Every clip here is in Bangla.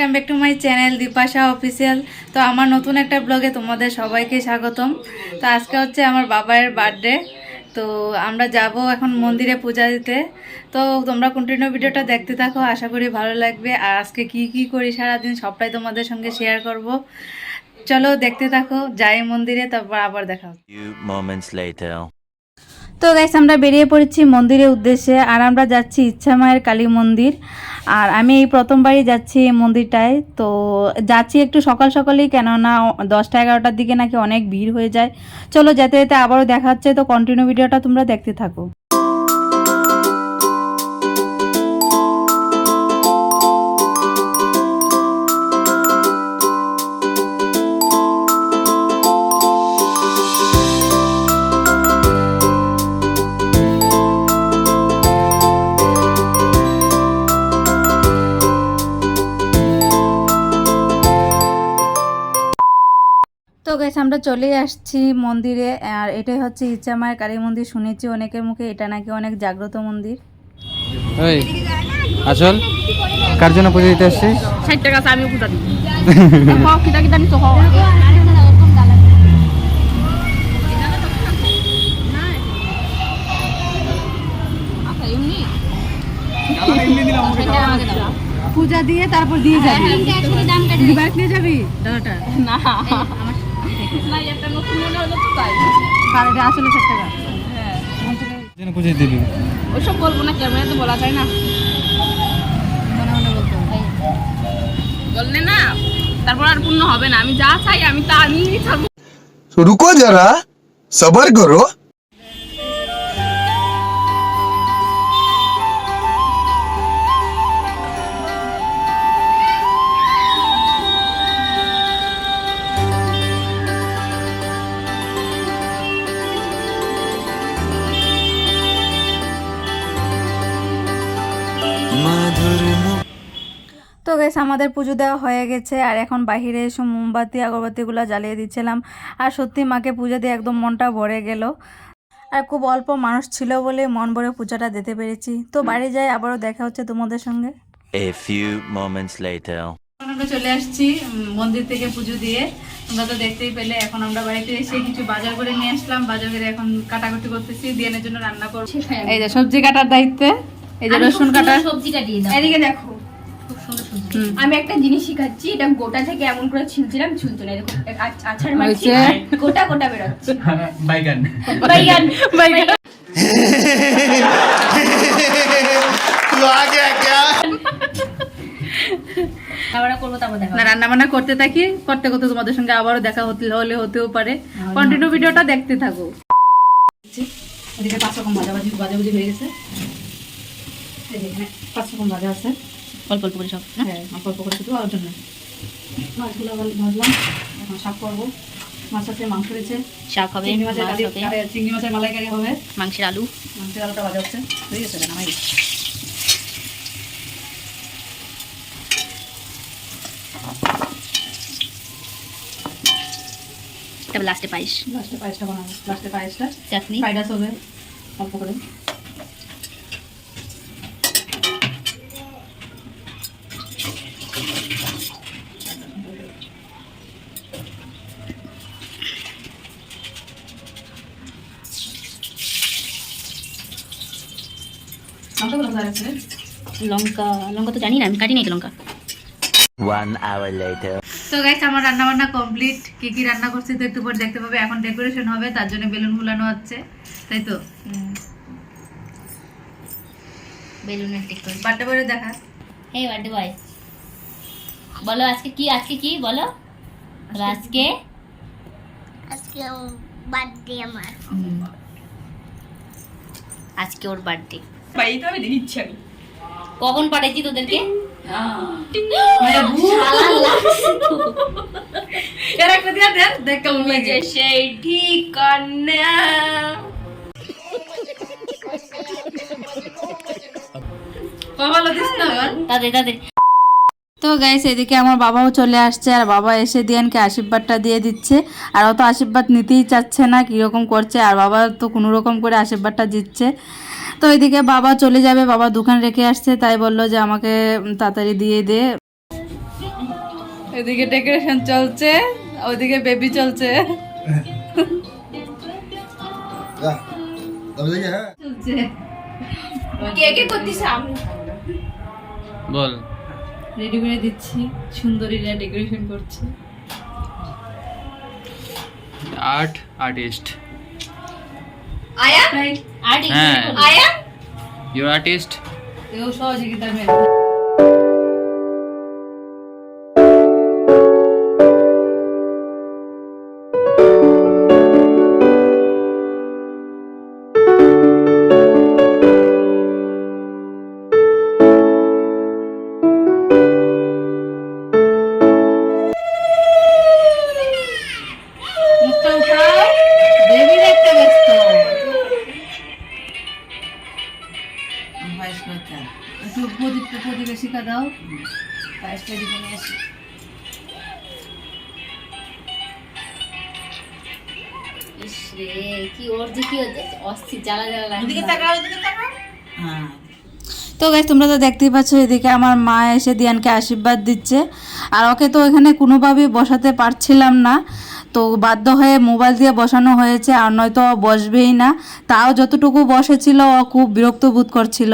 Welcome back to my channel Dipasha official তো আমার নতুন একটা ব্লগে তোমাদের সবাইকে স্বাগতম। তো আজকে হচ্ছে আমার বাবার বার্থডে তো আমরা যাব এখন মন্দিরে পূজা দিতে। তো তোমরা কন্টিনিউ ভিডিওটা দেখতে থাকো, আশা করি ভালো লাগবে। আর আজকে কি কি করি সারাদিন সবটাই তোমাদের সঙ্গে শেয়ার করব। চলো দেখতে থাকো, যাই মন্দিরে, তারপর আবার দেখা হচ্ছে few moments later. তো গাইস আমরা বেরিয়ে পড়েছি মন্দিরের উদ্দেশ্যে, আর আমরা যাচ্ছি ইচ্ছা মায়ের কালী মন্দির। আর আমি এই প্রথমবারই যাচ্ছি এই মন্দিরটায়। তো যাচ্ছি একটু সকাল সকালেই, কেননা দশটা এগারোটার দিকে নাকি অনেক ভিড় হয়ে যায়। চলো যেতে যেতে আবারও দেখা হচ্ছে, তো কন্টিনিউ ভিডিওটা তোমরা দেখতে থাকো। চলে আসছি মন্দিরে আর এটাই হচ্ছে ইচ্ছা মায়ের কালী মন্দির শুনেছি অনেকের মুখে এটা নাকি অনেক জাগ্রত মন্দির। ওই আসল কার জন্য পুজো দিতে আসছিস? ষাট টাকা আমিও পূজা দিই পূজা দিয়ে তারপর দিয়ে যাবি। ডিভাইস নিয়ে যাবি? দাদাটা। না। হ্যাঁ। ওইসব বলব না ক্যামেরা তো বলা যায় না। বললে না তারপর আর পূর্ণ হবে না। আমি যা চাই আমি তা আমি ছাড়বো রুকো যারা সবার করো। গেছে আমাদের পুজো দেওয়া হয়ে গেছে আর এখন বাহিরে এসে মোমবাতি আগরবাতিগুলো জ্বালিয়ে দিচ্ছিলাম। আর সত্যি মাকে পুজো দিয়ে একদম মনটা ভরে গেল। আর খুব অল্প মানুষ ছিল বলে মন ভরে পূজাটা দিতে পেরেছি। তো বাড়ি যাই আবারও দেখা হচ্ছে তোমাদের সঙ্গে। A few moments later. আমরা চলে আসছি উম, মন্দির থেকে পুজো দিয়ে। তোমরা তো দেখতেই পেলে এখন আমরা বাড়িতে এসে কিছু বাজার করে নিয়ে আসলাম। বাজার করে এখন কাটাকুটি করতেছি দিনের জন্য রান্না করব। এই যে সবজি কাটার দায়িত্বে। এই যে রসুন কাটা। সবজি কাটিয়ে দাও। এদিকে দেখো। আমি একটা জিনিস শিখাচ্ছি এটা গোটা থেকে এমন করে ছিলছিলাম ছিলতো না এরকম আছাড় গোটা গোটা বেরোচ্ছে। হ্যাঁ, বাইগান। বাইগান। করতে থাকি করতে করতে তোমাদের সঙ্গে আবারও দেখা হলে হতেও পারে। কন্টিনিউ ভিডিওটা দেখতে থাকো। পাঁচ রকম হয়ে গেছে। পাঁচ রকম ভাজা আছে। অল্প অল্প করে সব হ্যাঁ অল্প অল্প করে শুধু আর জন্য মাছগুলো ভাজলাম। এখন শাক করব। মাছ আছে মাংস রয়েছে। শাক হবে চিংড়ি মাছের মালাইকারি হবে। মাংসের আলু। মাংসের আলুটা ভাজা হচ্ছে। গেছে নামাই তারপর লাস্টে পায়েস। লাস্টে পায়েসটা বানাবো। লাস্টে পায়েসটা। চাটনি। রাইস হবে অল্প করে। লঙ্কা লঙ্কা তো জানি না আমি কাটি নাই লঙ্কা। One hour later. তো গাইস আমার রান্না বান্না কমপ্লিট কি কি রান্না করছি তো একটু পর দেখতে পাবে। এখন ডেকোরেশন হবে তার জন্য বেলুন ফুলানো হচ্ছে। তাই তো? বেলুন ঠিক করে বার্থডে বলে দেখা। হে বার্থডে বয় বলো আজকে কি আজকে কি? বলো। বলো, আজকে? আজকে বার্থডে আমার। আজকে ওর বার্থডে বাড়িতে আমি দিচ্ছি আমি কখন পাঠাইছি তোদেরকে? এর একটা দিয়া দেন দেখ কেমন লাগে। সেই ঠিকানা। কমালো দিস না এবার। তাদের তাদের তো গাইস এদিকে আমার বাবাও চলে আসছে আর বাবা এসে দিয়ানকে আশীর্বাদটা দিয়ে দিচ্ছে। আর অত আশীর্বাদ নিতেই চাচ্ছে না কীরকম করছে আর বাবা তো কোনো রকম করে আশীর্বাদটা দিচ্ছে। তো এদিকে বাবা চলে যাবে বাবা দোকান রেখে আসছে তাই বলল যে আমাকে তাড়াতাড়ি দিয়ে দে। এদিকে ডেকোরেশন চলছে ওইদিকে বেবি চলছে। আমি? বল। রেডি করে দিচ্ছি সুন্দরীরা ডেকোরেশন করছে। Art artist I am? Right. Art. I am? You are artist? Eu sou a Digital একটু প্রদীপ প্রদীপে শিখা দাও। পায়েসটা দিকে নিয়ে আসি। কি ওর যে কি অস্থির জ্বালা জ্বালা লাগে তো গাইজ তোমরা তো দেখতেই পাচ্ছ এদিকে আমার মা এসে দিয়ানকে আশীর্বাদ দিচ্ছে। আর ওকে তো এখানে কোনোভাবেই বসাতে পারছিলাম না। তো বাধ্য হয়ে মোবাইল দিয়ে বসানো হয়েছে আর নয়তো বসবেই না। তাও যতটুকু বসেছিল ও খুব বিরক্ত বোধ করছিল।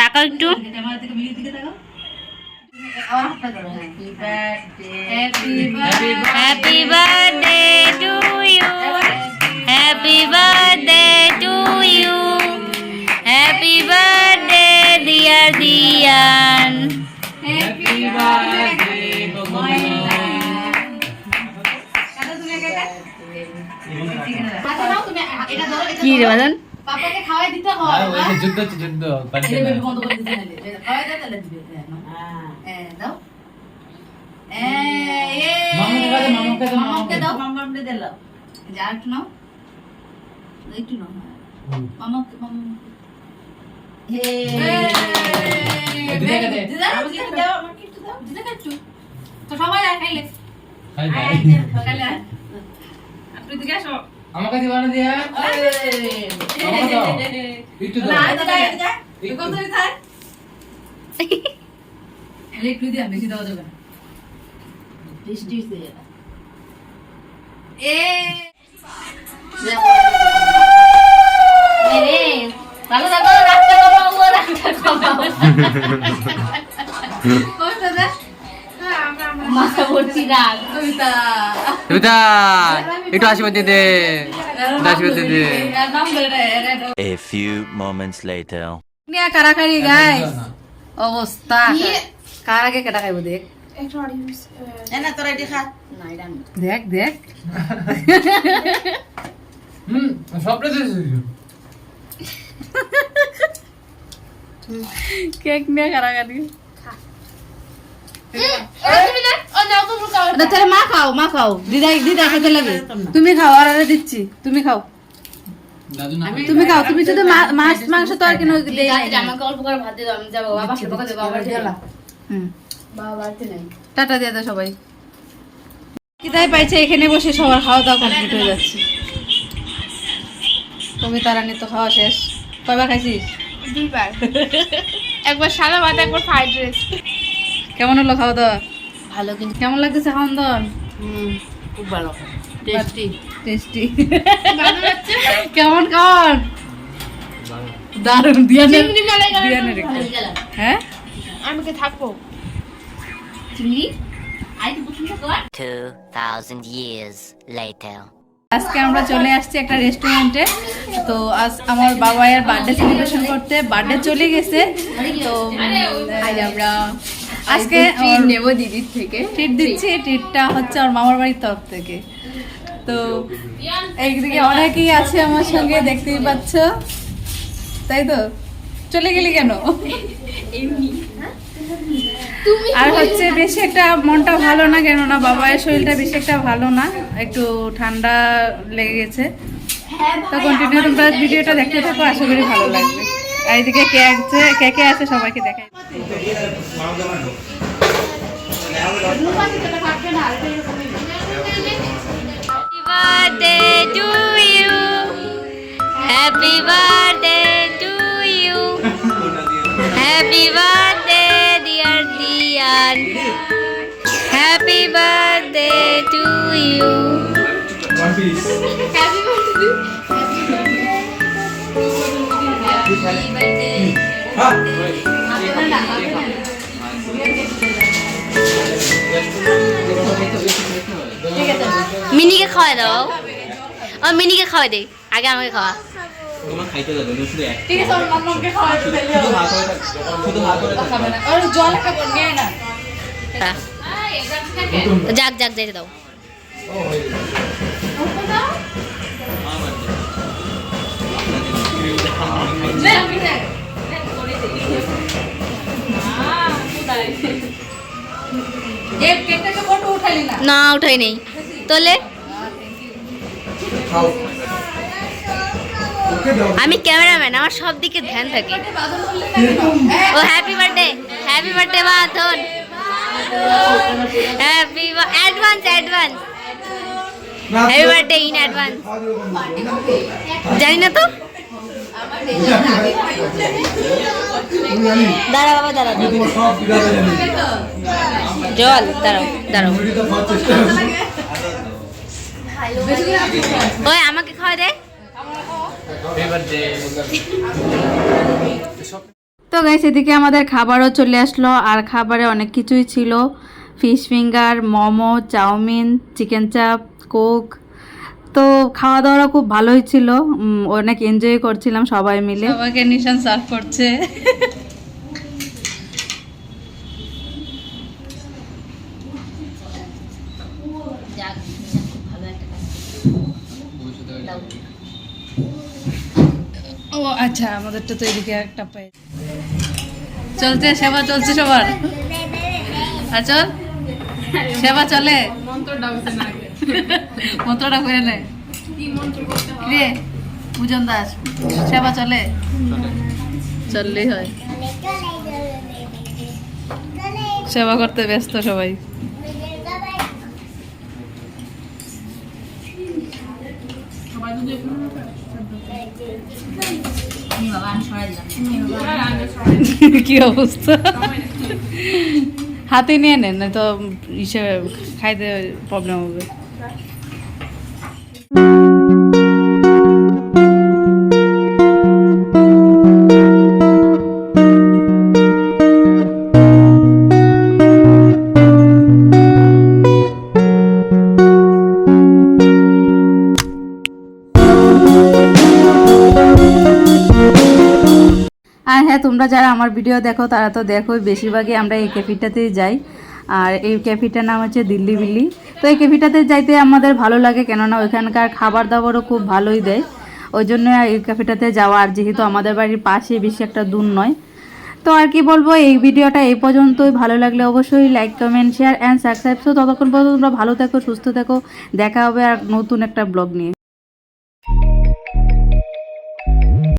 টাকা একটু। Happy birthday to you happy birthday to you happy birthday dear Diyan কি রে বাদন পাপাকে খাওয়াই দিতে হয় যুদ্ধ হচ্ছে যুদ্ধ এই বেবি বন্ধ করে দিতে নালে খাওয়াই দাও তাহলে দিবে হ্যাঁ দাও। এ এ মামুকে দাও, মামুকে দাও, মামাকে দাও। মামাকে দাও। যা একটু নাও। একটু নাও মামাকে মামা। হে। দিদাকে দে। দিদাকে দাও আমাকে একটু দাও। দিদাকে একটু? তো সবাই খাইলে। খাইলে আপনি দিকে আসো। আমাকে দিবা না দিয়া। আমাকে দাও। একটু দাও। দিয়া বেশি দেওয়া যাবে না। বেশি ডিশ এ ভালো থাকো কবিতা দে মাথা ভর্তি রাগ কবিতা রুতা একটু আশীর্বাদ দিয়ে দে একটু আশীর্বাদ দিয়ে দে নাম বলে রে A few moments later. নিয়া কারাকারি গাইস অবস্থা। কার আগে কেটা খাইব দেখ। দেখ দেখ। হুম সবটা কেক নিয়ে কারাকারি তাহলে মা খাও মা খাও। দিদা দিদা খেতে লাগে। তুমি খাও আর আরে দিচ্ছি। তুমি খাও। তুমি খাও তুমি শুধু মাছ মাংস তো আর কেন দেই আমাকে অল্প করে ভাত দিয়ে দাও আমি যাব বাবা বাবা দেবো বাবা হুম। বাবা নাই। টাটা দিয়ে দাও সবাই। কিতাই পাইছে এখানে বসে সবার খাওয়া দাওয়া কমপ্লিট হয়ে যাচ্ছে। রানী তো খাওয়া শেষ। কয়বার খাইছিস? দুইবার। একবার সাদা ভাত একবার ফ্রাইড রাইস কেমন হলো খাওয়া দাওয়া? ভালো কিন্তু। কেমন লাগতেছে খাওয়ান দাওয়ান খুব ভালো। টেস্টি টেস্টি কেমন খাওয়ান দারুণ দিয়ানের দিয়ানের। হ্যাঁ? আমি কি থাকব? চিংড়ি? আই তো বুঝলি কর 2,000 years later. আজকে আমরা চলে আসছি একটা রেস্টুরেন্টে তো আজ আমার বাবাইয়ের বার্থডে সেলিব্রেশন করতে। বার্থডে চলে গেছে। তো আজ আমরা আজকে ট্রিট নেব দিদির থেকে। ট্রিট দিচ্ছি ট্রিটটা হচ্ছে আমার মামার বাড়ির তরফ থেকে। তো এইদিকে অনেকেই আছে আমার সঙ্গে দেখতেই পাচ্ছ। তাই তো? চলে গেলি কেন? আর হচ্ছে বেশি একটা মনটা ভালো না কেন না বাবার শরীরটা বেশি একটা ভালো না একটু ঠান্ডা লেগে গেছে। তো কন্টিনিউ তোমরা ভিডিওটা দেখতে থাকো আশা করি ভালো লাগবে। আর এদিকে কে আছে কে কে আছে সবাইকে দেখাই birthday to you. Happy birthday to you. Happy birthday, dear Dian. Happy birthday to you. মিনিকে খাওয়াই দাও। ও মিনিকে খাওয়াই দে। আগে আমাকে খাওয়া। ঠিক আছে আমার মাম্মাকে খাওয়াই দিতে খাবে না আর জল খাব নিয়ে না। যাক যাক যেতে দাও। না না উঠাই নেই। তোলে? আমি ক্যামেরাম্যান আমার সব দিকে ধ্যান থাকে। ও happy birthday happy birthday Badhan. Happy advance advance happy birthday in advance জানি না তো। দাঁড়া বাবা দাঁড়া জল দাঁড়াও দাঁড়াও। ওই আমাকে খাওয়া দে। তো গাইস এদিকে আমাদের খাবারও চলে আসলো আর খাবারে অনেক কিছুই ছিল। Fish finger momo chowmein chicken chaap coke তো খাওয়া দাওয়াটা খুব ভালোই ছিল। অনেক এনজয় করছিলাম সবাই মিলে। সবাইকে নিশান সার্ভ করছে। ও আচ্ছা আমাদেরটা তো এদিকে একটা পাই। চলছে সেবা চলছে সবার? আচল সেবা চলে? মন্ত্রটা হচ্ছে না মন্ত্রটা করে নে। কি মন্ত্র করতে রে পূজন দাস সেবা চলে। চললেই হয়। সেবা করতে ব্যস্ত সবাই। কি অবস্থা? হাতে নিয়ে নেন না তো ইসে খাইতে প্রবলেম হবে। আর হ্যাঁ তোমরা যারা আমার ভিডিও দেখো, তারা তো দেখো বেশিরভাগই আমরা এই ক্যাফিটাতেই যাই। আর এই ক্যাফিটার নাম হচ্ছে দিল্লি বিল্লি। তো এই ক্যাফিটাতে যাইতে আমাদের ভালো লাগে, কেননা ওইখানকার খাবার দাবারও খুব ভালোই দেয়। ওই জন্য এই ক্যাফেটাতে যাওয়া, আর যেহেতু আমাদের বাড়ির পাশে বেশি একটা দূর নয়। তো আর কি বলব, এই ভিডিওটা এই পর্যন্তই। ভালো লাগলে অবশ্যই like comment share and subscribe তো ততক্ষণ পর্যন্ত তোমরা ভালো থেকো, সুস্থ থেকো। দেখা হবে আর নতুন একটা ব্লগ নিয়ে।